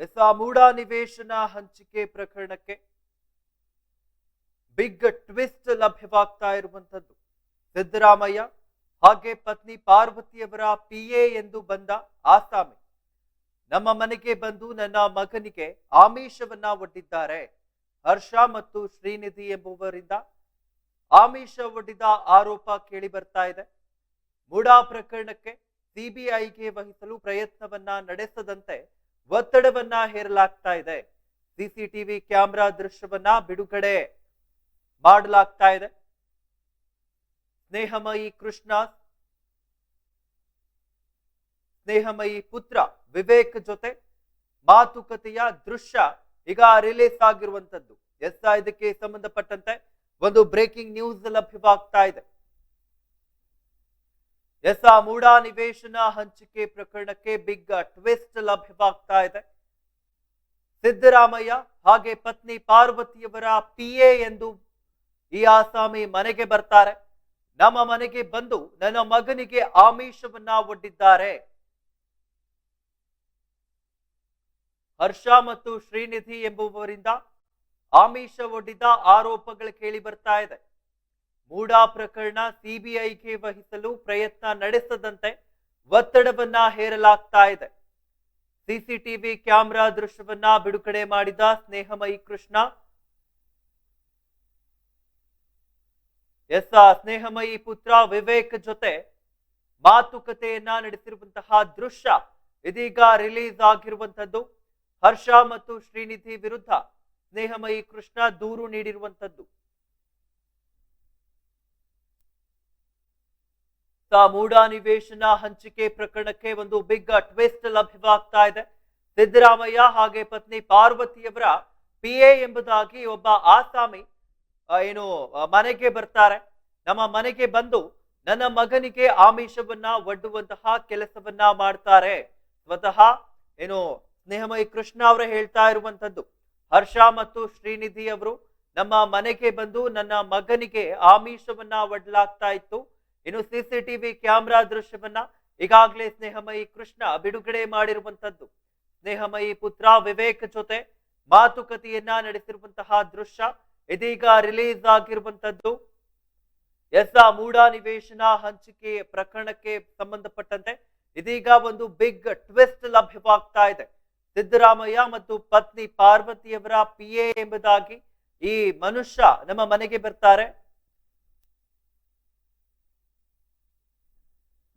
S ಆ ಮೂಡಾ ನಿವೇಶನ ಹಂಚಿಕೆ ಪ್ರಕರಣಕ್ಕೆ ಬಿಗ್ ಟ್ವಿಸ್ಟ್ ಲಭ್ಯವಾಗ್ತಾ ಇರುವಂತದ್ದು ಸಿದ್ದರಾಮಯ್ಯ ಹಾಗೆ ಪತ್ನಿ ಪಾರ್ವತಿಯವರ ಪಿಎ ಎಂದು ಬಂದ ಆಸಾಮಿ ನಮ್ಮ ಮನೆಗೆ ಬಂದು ನನ್ನ ಮಗನಿಗೆ ಆಮಿಷವನ್ನ ಒಡ್ಡಿದ್ದಾರೆ. ಹರ್ಷ ಮತ್ತು ಶ್ರೀನಿಧಿ ಎಂಬುವರಿಂದ ಆಮಿಷ ಒಡ್ಡಿದ ಆರೋಪ ಕೇಳಿ ಬರ್ತಾ ಇದೆ. ಮೂಡಾ ಪ್ರಕರಣಕ್ಕೆ ಸಿಬಿಐಗೆ ವಹಿಸಲು ಪ್ರಯತ್ನವನ್ನ ನಡೆಸದಂತೆ ಒತ್ತಡವನ್ನ ಹೇರಲಾಗ್ತಾ ಇದೆ. ಸಿಸಿಟಿವಿ ಕ್ಯಾಮೆರಾ ದೃಶ್ಯವನ್ನ ಬಿಡುಗಡೆ ಮಾಡಲಾಗ್ತಾ ಇದೆ. ಸ್ನೇಹಮಯಿ ಕೃಷ್ಣ, ಸ್ನೇಹಮಯಿ ಪುತ್ರ ವಿವೇಕ್ ಜೊತೆ ಮಾತುಕತೆಯ ದೃಶ್ಯ ಈಗ ರಿಲೀಸ್ ಆಗಿರುವಂತದ್ದು. ಎಸ್ ಇದಕ್ಕೆ ಸಂಬಂಧಪಟ್ಟಂತೆ ಒಂದು ಬ್ರೇಕಿಂಗ್ ನ್ಯೂಸ್ ಲಭ್ಯವಾಗ್ತಾ ಇದೆ. ಎಸ್ ಆ ಮೂಡಾ ನಿವೇಶನ ಹಂಚಿಕೆ ಪ್ರಕರಣಕ್ಕೆ ಬಿಗ್ ಟ್ವಿಸ್ಟ್ ಲಭ್ಯವಾಗ್ತಾ ಇದೆ. ಸಿದ್ದರಾಮಯ್ಯ ಹಾಗೆ ಪತ್ನಿ ಪಾರ್ವತಿಯವರ ಪಿಎ ಎಂದು ಈ ಆಸಾಮಿ ಮನೆಗೆ ಬರ್ತಾರೆ. ನಮ್ಮ ಮನೆಗೆ ಬಂದು ನನ್ನ ಮಗನಿಗೆ ಆಮಿಷವನ್ನ ಒಡ್ಡಿದ್ದಾರೆ. ಹರ್ಷ ಮತ್ತು ಶ್ರೀನಿಧಿ ಎಂಬುವರಿಂದ ಆಮಿಷ ಒಡ್ಡಿದ ಆರೋಪಗಳು ಕೇಳಿ ಬರ್ತಾ ಇದೆ. ಮೂಡಾ ಪ್ರಕರಣ ಸಿಬಿಐಗೆ ವಹಿಸಲು ಪ್ರಯತ್ನ ನಡೆಸದಂತೆ ಒತ್ತಡವನ್ನ ಹೇರಲಾಗ್ತಾ ಇದೆ. ಸಿಸಿಟಿವಿ ಕ್ಯಾಮೆರಾ ದೃಶ್ಯವನ್ನ ಬಿಡುಗಡೆ ಮಾಡಿದ ಸ್ನೇಹಮಯಿ ಕೃಷ್ಣ. ಎಸ್ ಸ್ನೇಹಮಯಿ ಪುತ್ರ ವಿವೇಕ್ ಜೊತೆ ಮಾತುಕತೆಯನ್ನ ನಡೆಸಿರುವಂತಹ ದೃಶ್ಯ ಇದೀಗ ರಿಲೀಸ್ ಆಗಿರುವಂತದ್ದು ಹರ್ಷ ಮತ್ತು ಶ್ರೀನಿಧಿ ವಿರುದ್ಧ ಸ್ನೇಹಮಯಿ ಕೃಷ್ಣ ದೂರು ನೀಡಿರುವಂತದ್ದು ಸ ಮೂಡಾ ನಿವೇಶನ ಹಂಚಿಕೆ ಪ್ರಕರಣಕ್ಕೆ ಒಂದು ಬಿಗ್ ಟ್ವಿಸ್ಟ್ ಲಭ್ಯವಾಗ್ತಾ ಇದೆ. ಸಿದ್ದರಾಮಯ್ಯ ಹಾಗೆ ಪತ್ನಿ ಪಾರ್ವತಿಯವರ ಪಿಎ ಎಂಬುದಾಗಿ ಒಬ್ಬ ಆಸಾಮಿ ಏನು ಮನೆಗೆ ಬರ್ತಾರೆ. ನಮ್ಮ ಮನೆಗೆ ಬಂದು ನನ್ನ ಮಗನಿಗೆ ಆಮಿಷವನ್ನ ಒಡ್ಡುವಂತಹ ಕೆಲಸವನ್ನ ಮಾಡ್ತಾರೆ. ಸ್ವತಃ, ಏನು, ಸ್ನೇಹಮಯಿ ಕೃಷ್ಣ ಅವರು ಹೇಳ್ತಾ ಇರುವಂತದ್ದು ಹರ್ಷ ಮತ್ತು ಶ್ರೀನಿಧಿ ಅವರು ನಮ್ಮ ಮನೆಗೆ ಬಂದು ನನ್ನ ಮಗನಿಗೆ ಆಮಿಷವನ್ನ ಒಡ್ಲಾಗ್ತಾ ಇತ್ತು. ಇನ್ನು ಸಿಸಿಟಿವಿ ಕ್ಯಾಮೆರಾ ದೃಶ್ಯವನ್ನ ಈಗಾಗಲೇ ಸ್ನೇಹಮಯಿ ಕೃಷ್ಣ ಬಿಡುಗಡೆ ಮಾಡಿರುವಂತದ್ದು ಸ್ನೇಹಮಯಿ ಪುತ್ರ ವಿವೇಕ್ ಜೊತೆ ಮಾತುಕತೆಯನ್ನ ನಡೆಸಿರುವಂತಹ ದೃಶ್ಯ ಇದೀಗ ರಿಲೀಸ್ ಆಗಿರುವಂತದ್ದು ಎಸ್ ಮೂಡಾ ನಿವೇಶನ ಹಂಚಿಕೆ ಪ್ರಕರಣಕ್ಕೆ ಸಂಬಂಧಪಟ್ಟಂತೆ ಇದೀಗ ಒಂದು ಬಿಗ್ ಟ್ವಿಸ್ಟ್ ಲಭ್ಯವಾಗ್ತಾ ಇದೆ. ಸಿದ್ದರಾಮಯ್ಯ ಮತ್ತು ಪತ್ನಿ ಪಾರ್ವತಿಯವರ ಪಿಎ ಎಂಬುದಾಗಿ ಈ ಮನುಷ್ಯ ನಮ್ಮ ಮನೆಗೆ ಬರ್ತಾರೆ.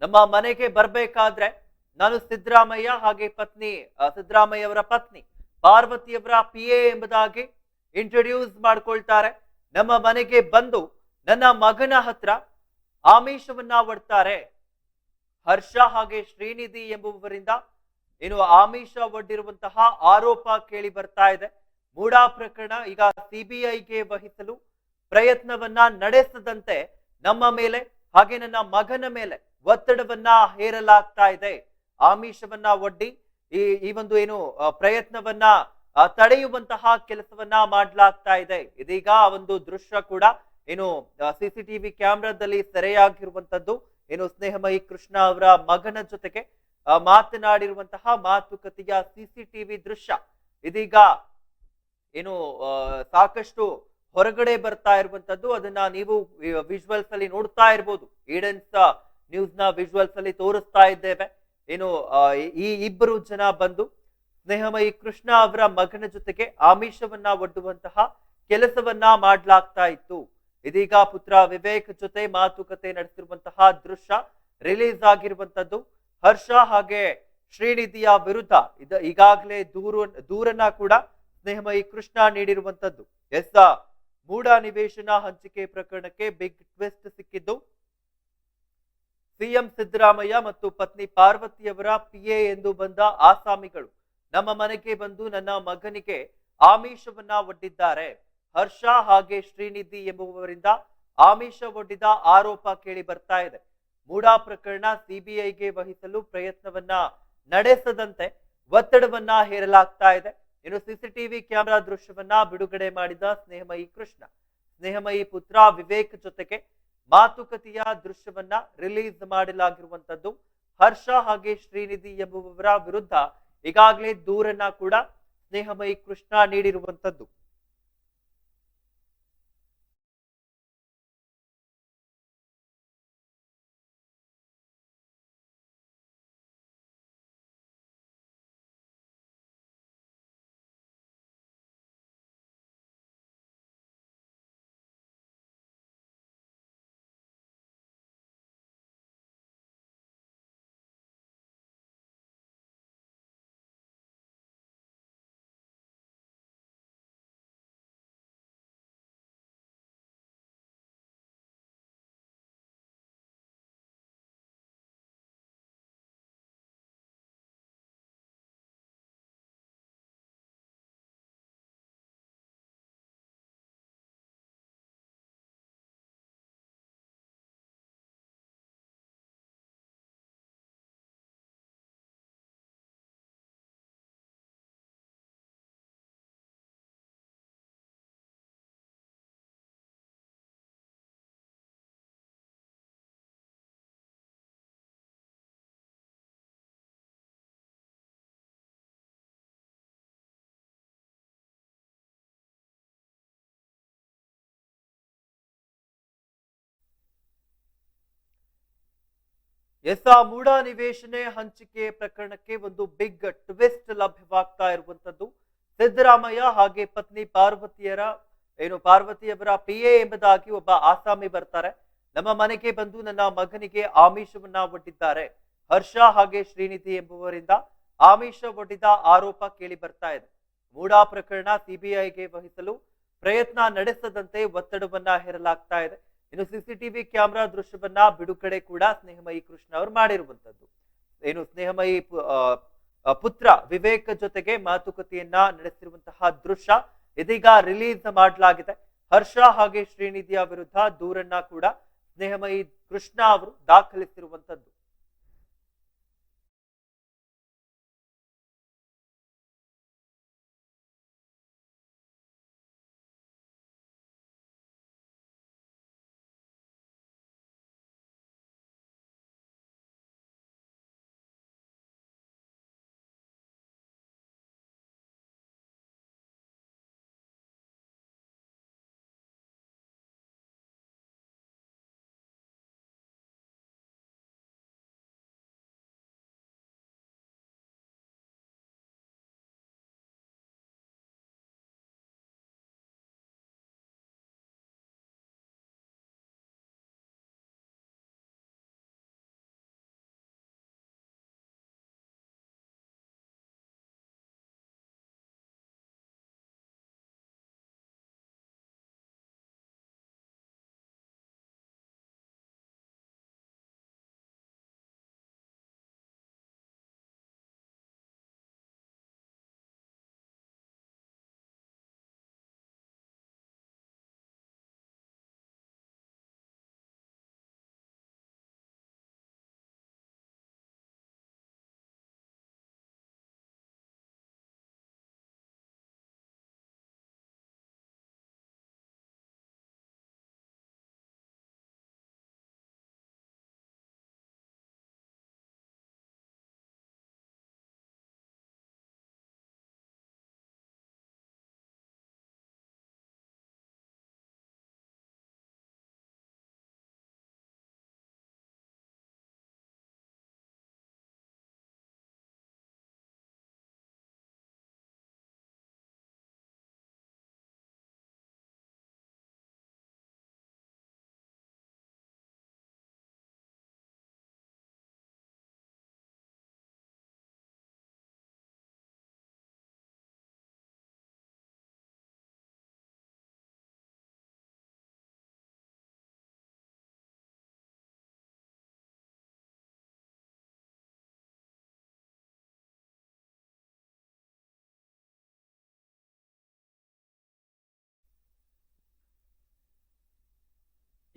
ನಮ್ಮ ಮನೆಗೆ ಬರ್ಬೇಕಾದ್ರೆ ನಾನು ಸಿದ್ದರಾಮಯ್ಯ ಹಾಗೆ ಪತ್ನಿ ಸಿದ್ರಾಮಯ್ಯ ಸಿದ್ದರಾಮಯ್ಯ ಅವರ ಪತ್ನಿ, ಪಾರ್ವತಿಯವರ ಪಿ ಎ ಎಂಬುದಾಗಿ ಇಂಟ್ರೊಡ್ಯೂಸ್ ಮಾಡ್ಕೊಳ್ತಾರೆ. ನಮ್ಮ ಮನೆಗೆ ಬಂದು ನನ್ನ ಮಗನ ಹತ್ರ ಆಮಿಷವನ್ನ ಒಡ್ತಾರೆ. ಹರ್ಷ ಹಾಗೆ ಶ್ರೀನಿಧಿ ಎಂಬುವರಿಂದ ಏನು ಆಮಿಷ ಒಡ್ಡಿರುವಂತಹ ಆರೋಪ ಕೇಳಿ ಬರ್ತಾ ಇದೆ. ಮೂಡಾ ಪ್ರಕರಣ ಈಗ ಸಿಬಿಐಗೆ ವಹಿಸಲು ಪ್ರಯತ್ನವನ್ನ ನಡೆಸದಂತೆ ನಮ್ಮ ಮೇಲೆ ಹಾಗೆ ನನ್ನ ಮಗನ ಮೇಲೆ ಒತ್ತಡವನ್ನ ಹೇರಲಾಗ್ತಾ ಇದೆ. ಆಮಿಷವನ್ನ ಒಡ್ಡಿ, ಈ ಈ ಒಂದು ಏನು ಪ್ರಯತ್ನವನ್ನ ತಡೆಯುವಂತಹ ಕೆಲಸವನ್ನ ಮಾಡ್ಲಾಗ್ತಾ ಇದೆ. ಇದೀಗ ಆ ಒಂದು ದೃಶ್ಯ ಕೂಡ ಏನು ಸಿ ಸಿ ಟಿವಿ ಕ್ಯಾಮ್ರಾದಲ್ಲಿ ಸೆರೆಯಾಗಿರುವಂತದ್ದು ಏನು, ಸ್ನೇಹಮಯಿ ಕೃಷ್ಣ ಅವರ ಮಗನ ಜೊತೆಗೆ ಮಾತನಾಡಿರುವಂತಹ ಮಾತುಕತೆಯ ಸಿ ಸಿ ಟಿವಿ ದೃಶ್ಯ. ಇದೀಗ ಏನು ಸಾಕಷ್ಟು ಹೊರಗಡೆ ಬರ್ತಾ ಇರುವಂತದ್ದು ಅದನ್ನ ನೀವು ವಿಜುವಲ್ಸ್ ಅಲ್ಲಿ ನೋಡ್ತಾ ಇರ್ಬೋದು. ಈಡನ್ಸ್ ನ್ಯೂಸ್ನ ವಿಜುವಲ್ಸ್ ಅಲ್ಲಿ ತೋರಿಸ್ತಾ ಇದ್ದೇವೆ. ಏನು ಈ ಇಬ್ಬರು ಜನ ಬಂದು ಸ್ನೇಹಮಯಿ ಕೃಷ್ಣ ಅವರ ಮಗನ ಜೊತೆಗೆ ಆಮಿಷವನ್ನ ಒಡ್ಡುವಂತಹ ಕೆಲಸವನ್ನ ಮಾಡ್ಲಾಗ್ತಾ ಇತ್ತು. ಇದೀಗ ಪುತ್ರ ವಿವೇಕ್ ಜೊತೆ ಮಾತುಕತೆ ನಡೆಸಿರುವಂತಹ ದೃಶ್ಯ ರಿಲೀಸ್ ಆಗಿರುವಂತದ್ದು ಹರ್ಷ ಹಾಗೆ ಶ್ರೀನಿಧಿಯ ವಿರುದ್ಧ ಇದ, ಈಗಾಗಲೇ ದೂರು, ದೂರನ್ನ ಕೂಡ ಸ್ನೇಹಮಯಿ ಕೃಷ್ಣ ನೀಡಿರುವಂತದ್ದು ಎಸ್ ಮೂಡ ನಿವೇಶನ ಹಂಚಿಕೆ ಪ್ರಕರಣಕ್ಕೆ ಬಿಗ್ ಟ್ವಿಸ್ಟ್ ಸಿಕ್ಕಿದ್ದು. ಸಿಎಂ ಸಿದ್ದರಾಮಯ್ಯ ಮತ್ತು ಪತ್ನಿ ಪಾರ್ವತಿಯವರ ಪಿಎ ಎಂದು ಬಂದ ಆಸಾಮಿಗಳು ನಮ್ಮ ಮನೆಗೆ ಬಂದು ನನ್ನ ಮಗನಿಗೆ ಆಮಿಷವನ್ನ ಒಡ್ಡಿದ್ದಾರೆ. ಹರ್ಷ ಹಾಗೆ ಶ್ರೀನಿಧಿ ಎಂಬುವವರಿಂದ ಆಮಿಷ ಒಡ್ಡಿದ ಆರೋಪ ಕೇಳಿ ಬರ್ತಾ ಇದೆ. ಮೂಡಾ ಪ್ರಕರಣ ಸಿಬಿಐಗೆ ವಹಿಸಲು ಪ್ರಯತ್ನವನ್ನ ನಡೆಸದಂತೆ ಒತ್ತಡವನ್ನ ಹೇರಲಾಗ್ತಾ ಇದೆ. ಇನ್ನು ಸಿಸಿಟಿವಿ ಕ್ಯಾಮೆರಾ ದೃಶ್ಯವನ್ನ ಬಿಡುಗಡೆ ಮಾಡಿದ ಸ್ನೇಹಮಯಿ ಕೃಷ್ಣ. ಸ್ನೇಹಮಯಿ ಪುತ್ರ ವಿವೇಕ್ ಜೊತೆಗೆ ಮಾತುಕತೆಯ ದೃಶ್ಯವನ್ನ ರಿಲೀಸ್ ಮಾಡಲಾಗಿರುವಂತದ್ದು ಹರ್ಷ ಹಾಗೆ ಶ್ರೀನಿಧಿ ಎಂಬುವವರ ವಿರುದ್ಧ ಈಗಾಗಲೇ ದೂರನ್ನ ಕೂಡ ಸ್ನೇಹಮಯಿ ಕೃಷ್ಣ ನೀಡಿರುವಂತದ್ದು. ಎಸ್ ಆ ಮೂಢ ನಿವೇಶನೆ ಹಂಚಿಕೆ ಪ್ರಕರಣಕ್ಕೆ ಒಂದು ಬಿಗ್ ಟ್ವಿಸ್ಟ್ ಲಭ್ಯವಾಗ್ತಾ ಇರುವಂತದ್ದು ಸಿದ್ದರಾಮಯ್ಯ ಹಾಗೆ ಪತ್ನಿ ಪಾರ್ವತಿಯರ, ಏನು ಪಾರ್ವತಿಯವರ ಪಿ ಎ ಎಂಬುದಾಗಿ ಒಬ್ಬ ಆಸಾಮಿ ಬರ್ತಾರೆ. ನಮ್ಮ ಮನೆಗೆ ಬಂದು ನನ್ನ ಮಗನಿಗೆ ಆಮಿಷವನ್ನ ಒಡ್ಡಿದ್ದಾರೆ. ಹರ್ಷ ಹಾಗೆ ಶ್ರೀನಿಧಿ ಎಂಬುವರಿಂದ ಆಮಿಷ ಒಡ್ಡಿದ ಆರೋಪ ಕೇಳಿ ಬರ್ತಾ ಇದೆ. ಮೂಡಾ ಪ್ರಕರಣ ಸಿಬಿಐಗೆ ವಹಿಸಲು ಪ್ರಯತ್ನ ನಡೆಸದಂತೆ ಒತ್ತಡವನ್ನ ಹೇರಲಾಗ್ತಾ ಇದೆ. ಇನ್ನು ಸಿಸಿಟಿವಿ ಕ್ಯಾಮೆರಾ ದೃಶ್ಯವನ್ನ ಬಿಡುಗಡೆ ಕೂಡ ಸ್ನೇಹಮಯಿ ಕೃಷ್ಣ ಅವರು ಮಾಡಿರುವಂತದ್ದು ಏನು ಸ್ನೇಹಮಯಿ ಪುತ್ರ ವಿವೇಕ್ ಜೊತೆಗೆ ಮಾತುಕತೆಯನ್ನ ನಡೆಸಿರುವಂತಹ ದೃಶ್ಯ ಇದೀಗ ರಿಲೀಸ್ ಮಾಡಲಾಗಿದೆ. ಹರ್ಷ ಹಾಗೆ ಶ್ರೀನಿಧಿಯ ವಿರುದ್ಧ ದೂರನ್ನ ಕೂಡ ಸ್ನೇಹಮಯಿ ಕೃಷ್ಣ ಅವರು ದಾಖಲಿಸಿರುವಂತದ್ದು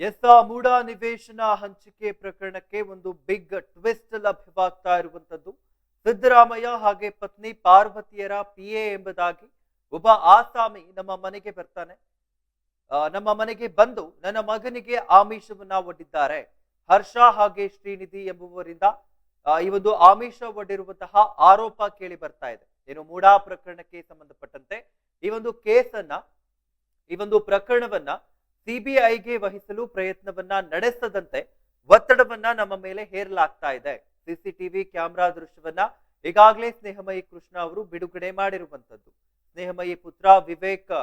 ಎಸ್ ಮೂಡ ನಿವೇಶನ ಹಂಚಿಕೆ ಪ್ರಕರಣಕ್ಕೆ ಒಂದು ಬಿಗ್ ಟ್ವಿಸ್ಟ್ ಲಭ್ಯವಾಗ್ತಾ ಇರುವಂತದ್ದು ಸಿದ್ದರಾಮಯ್ಯ ಹಾಗೆ ಪತ್ನಿ ಪಾರ್ವತಿಯರ ಪಿ ಎ ಎಂಬುದಾಗಿ ಒಬ್ಬ ಆಸಾಮಿ ನಮ್ಮ ಮನೆಗೆ ಬರ್ತಾನೆ. ನಮ್ಮ ಮನೆಗೆ ಬಂದು ನನ್ನ ಮಗನಿಗೆ ಆಮಿಷವನ್ನ ಒಡ್ಡಿದ್ದಾರೆ. ಹರ್ಷ ಹಾಗೆ ಶ್ರೀನಿಧಿ ಎಂಬುವರಿಂದ ಈ ಒಂದು ಆಮಿಷ ಒಡ್ಡಿರುವಂತಹ ಆರೋಪ ಕೇಳಿ ಬರ್ತಾ ಇದೆ. ಏನು ಮೂಡಾ ಪ್ರಕರಣಕ್ಕೆ ಸಂಬಂಧಪಟ್ಟಂತೆ ಈ ಒಂದು ಕೇಸನ್ನ, ಈ ಒಂದು ಪ್ರಕರಣವನ್ನ ಸಿಬಿಐಗೆ ವಹಿಸಲು ಪ್ರಯತ್ನವನ್ನ ನಡೆಸದಂತೆ ಒತ್ತಡವನ್ನ ನಮ್ಮ ಮೇಲೆ ಹೇರಲಾಗ್ತಾ ಇದೆ. ಸಿಸಿಟಿವಿ ಕ್ಯಾಮೆರಾ ದೃಶ್ಯವನ್ನ ಈಗಾಗಲೇ ಸ್ನೇಹಮಯಿ ಕೃಷ್ಣ ಅವರು ಬಿಡುಗಡೆ ಮಾಡಿರುವಂತದ್ದು ಸ್ನೇಹಮಯಿ ಪುತ್ರ ವಿವೇಕ್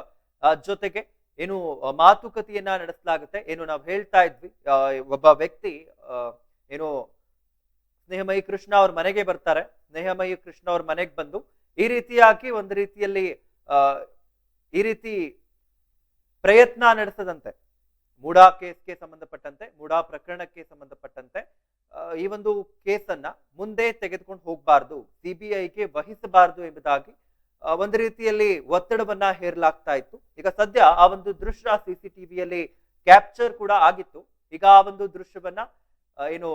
ಜೊತೆಗೆ ಏನು ಮಾತುಕತೆಯನ್ನ ನಡೆಸಲಾಗುತ್ತೆ. ಏನು ನಾವು ಹೇಳ್ತಾ ಇದ್ವಿ ಒಬ್ಬ ವ್ಯಕ್ತಿ ಏನು, ಸ್ನೇಹಮಯಿ ಕೃಷ್ಣ ಅವ್ರ ಮನೆಗೆ ಬರ್ತಾರೆ. ಸ್ನೇಹಮಯಿ ಕೃಷ್ಣ ಅವ್ರ ಮನೆಗೆ ಬಂದು ಈ ರೀತಿಯಾಗಿ ಒಂದು ರೀತಿಯಲ್ಲಿ ಈ ರೀತಿ ಪ್ರಯತ್ನ ನಡೆಸದಂತೆ, ಮೂಡಾ ಕೇಸ್ಗೆ ಸಂಬಂಧಪಟ್ಟಂತೆ, ಮೂಡಾ ಪ್ರಕರಣಕ್ಕೆ ಸಂಬಂಧಪಟ್ಟಂತೆ ಈ ಒಂದು ಕೇಸನ್ನ ಮುಂದೆ ತೆಗೆದುಕೊಂಡು ಹೋಗಬಾರ್ದು, ಸಿಬಿಐಗೆ ವಹಿಸಬಾರದು ಎಂಬುದಾಗಿ ಒಂದು ರೀತಿಯಲ್ಲಿ ಒತ್ತಡವನ್ನ ಹೇರಲಾಗ್ತಾ ಇತ್ತು. ಈಗ ಸದ್ಯ ಆ ಒಂದು ದೃಶ್ಯ ಸಿಸಿಟಿವಿಯಲ್ಲಿ ಕ್ಯಾಪ್ಚರ್ ಕೂಡ ಆಗಿತ್ತು. ಈಗ ಆ ಒಂದು ದೃಶ್ಯವನ್ನ ಏನು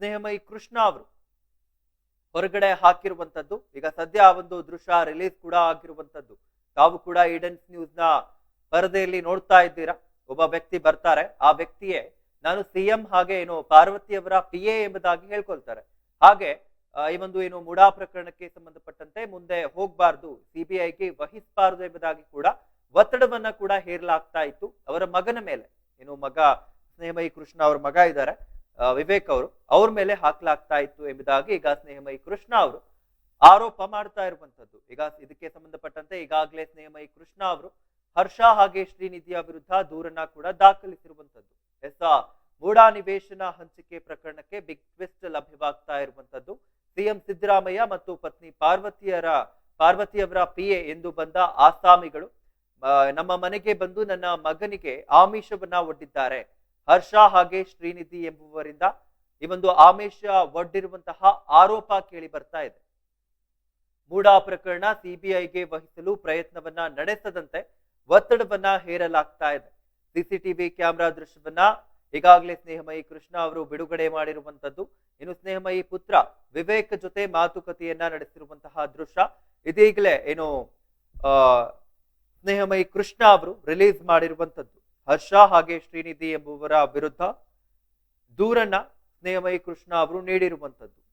ಸ್ನೇಹಮಯಿ ಕೃಷ್ಣ ಅವರು ಹೊರಗಡೆ ಹಾಕಿರುವಂತದ್ದು, ಈಗ ಸದ್ಯ ಆ ಒಂದು ದೃಶ್ಯ ರಿಲೀಸ್ ಕೂಡ ಆಗಿರುವಂತದ್ದು. ತಾವು ಕೂಡ ಈಡನ್ಸ್ ನ್ಯೂಸ್ನ ಪರದೆಯಲ್ಲಿ ನೋಡ್ತಾ ಇದ್ದೀರಾ? ಒಬ್ಬ ವ್ಯಕ್ತಿ ಬರ್ತಾರೆ. ಆ ವ್ಯಕ್ತಿಯೇ ನಾನು ಸಿಎಂ ಹಾಗೆ ಏನು ಪಾರ್ವತಿಯವರ ಪಿ ಎ ಎಂಬುದಾಗಿ ಹೇಳ್ಕೊಳ್ತಾರೆ. ಹಾಗೆ ಈ ಒಂದು ಏನು ಮುಡಾ ಪ್ರಕರಣಕ್ಕೆ ಸಂಬಂಧಪಟ್ಟಂತೆ ಮುಂದೆ ಹೋಗ್ಬಾರ್ದು. ಸಿಬಿಐಗೆ ವಹಿಸಬಾರದು ಎಂಬುದಾಗಿ ಕೂಡ ಒತ್ತಡವನ್ನ ಕೂಡ ಹೇರಲಾಗ್ತಾ ಇತ್ತು. ಅವರ ಮಗನ ಮೇಲೆ, ಏನು ಮಗ ಸ್ನೇಹಮಯಿ ಕೃಷ್ಣ ಅವ್ರ ಮಗ ಇದ್ದಾರೆ ವಿವೇಕ್ ಅವರು, ಅವ್ರ ಮೇಲೆ ಹಾಕ್ಲಾಗ್ತಾ ಇತ್ತು ಎಂಬುದಾಗಿ ಈಗ ಸ್ನೇಹಮಯಿ ಕೃಷ್ಣ ಅವರು ಆರೋಪ ಮಾಡ್ತಾ ಇರುವಂತದ್ದು ಈಗ ಇದಕ್ಕೆ ಸಂಬಂಧಪಟ್ಟಂತೆ ಈಗಾಗಲೇ ಸ್ನೇಹಮಯಿ ಕೃಷ್ಣ ಅವರು ಹರ್ಷ ಹಾಗೆ ಶ್ರೀನಿಧಿಯ ವಿರುದ್ಧ ದೂರನ್ನ ಕೂಡ ದಾಖಲಿಸಿರುವಂತದ್ದು ಎಸ್ ಮೂಡಾ ನಿವೇಶನ ಹಂಚಿಕೆ ಪ್ರಕರಣಕ್ಕೆ ಬಿಗ್ ಟ್ವಿಸ್ಟ್ ಲಭ್ಯವಾಗ್ತಾ ಇರುವಂತದ್ದು ಸಿಎಂ ಸಿದ್ದರಾಮಯ್ಯ ಮತ್ತು ಪತ್ನಿ ಪಾರ್ವತಿಯರ, ಪಾರ್ವತಿಯವರ ಪಿ ಎ ಎಂದು ಬಂದ ಆಸಾಮಿಗಳು ನಮ್ಮ ಮನೆಗೆ ಬಂದು ನನ್ನ ಮಗನಿಗೆ ಆಮಿಷವನ್ನ ಒಡ್ಡಿದ್ದಾರೆ. ಹರ್ಷ ಹಾಗೆ ಶ್ರೀನಿಧಿ ಎಂಬುವರಿಂದ ಈ ಒಂದು ಆಮಿಷ ಒಡ್ಡಿರುವಂತಹ ಆರೋಪ ಕೇಳಿ ಬರ್ತಾ ಇದೆ. ಮೂಡಾ ಪ್ರಕರಣ ಸಿಬಿಐಗೆ ವಹಿಸಲು ಪ್ರಯತ್ನವನ್ನ ನಡೆಸದಂತೆ ಒತ್ತಡವನ್ನ ಹೇರಲಾಗ್ತಾ ಇದೆ. ಸಿಸಿಟಿವಿ ಕ್ಯಾಮೆರಾ ದೃಶ್ಯವನ್ನ ಈಗಾಗಲೇ ಸ್ನೇಹಮಯಿ ಕೃಷ್ಣ ಅವರು ಬಿಡುಗಡೆ ಮಾಡಿರುವಂತದ್ದು ಇನ್ನು ಸ್ನೇಹಮಯಿ ಪುತ್ರ ವಿವೇಕ್ ಜೊತೆ ಮಾತುಕತೆಯನ್ನ ನಡೆಸಿರುವಂತಹ ದೃಶ್ಯ. ಇದೀಗಲೇ ಏನು, ಆ, ಸ್ನೇಹಮಯಿ ಕೃಷ್ಣ ಅವರು ರಿಲೀಸ್ ಮಾಡಿರುವಂತದ್ದು ಹರ್ಷ ಹಾಗೆ ಶ್ರೀನಿಧಿ ಎಂಬುವರ ವಿರುದ್ಧ ದೂರನ್ನ ಸ್ನೇಹಮಯಿ ಕೃಷ್ಣ ಅವರು ನೀಡಿರುವಂತದ್ದು